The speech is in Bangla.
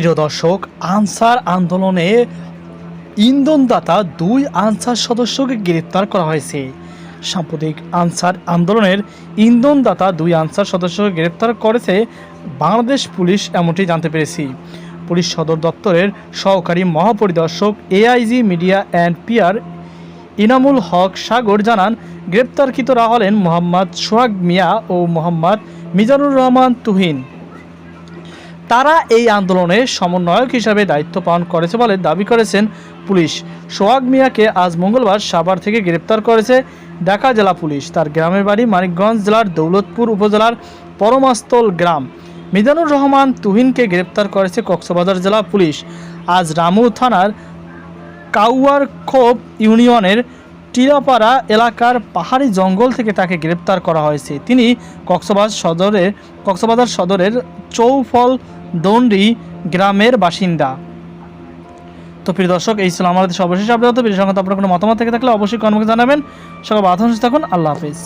প্রিয় দর্শক, আনসার আন্দোলনে ইন্ধনদাতা দুই আনসার সদস্যকে গ্রেপ্তার করা হয়েছে। সাম্প্রতিক আনসার আন্দোলনের ইন্ধনদাতা দুই আনসার সদস্যকে গ্রেপ্তার করেছে বাংলাদেশ পুলিশ, এমনটি জানতে পেরেছি। পুলিশ সদর দপ্তরের সহকারী মহাপরিদর্শক AIG media and PR Inamul Haque Sagar জানান, গ্রেপ্তারকৃতরা হলেন মোহাম্মদ সোহাগ মিয়া ও মোহাম্মদ মিজানুর রহমান তুহিন। তারা এই আন্দোলনের সমন্বয়ক হিসাবে দায়িত্ব পালন করেছে বলে দাবি করেছেন পুলিশ। সোহাগ মিয়াকে আজ মঙ্গলবার সাভার থেকে গ্রেপ্তার করেছে ঢাকা জেলা পুলিশ। তার গ্রামের বাড়ি মানিকগঞ্জ জেলার দৌলতপুর উপজেলার পরমাস্তল গ্রাম। মিজানুর রহমান তুহিনকে গ্রেপ্তার করেছে কক্সবাজার জেলা পুলিশ। আজ রামু থানার কাউয়ার খোপ ইউনিয়নের টিরাপাড়া এলাকার পাহাড়ি জঙ্গল থেকে তাকে গ্রেপ্তার করা হয়েছে। তিনি কক্সবাজার সদরের কক্সবাজার সদরের চৌফল দণ্ডি গ্রামের বাসিন্দা। তো প্রিয় দর্শক, এই ছিল আমাদের সর্বশেষ আপডেট। প্রিয় সঙ্গে আপনার কোনো মতামত থেকে থাকলে অবশ্যই কর্মকে জানাবেন। সবাই বাধা থাকুন, আল্লাহ হাফিজ।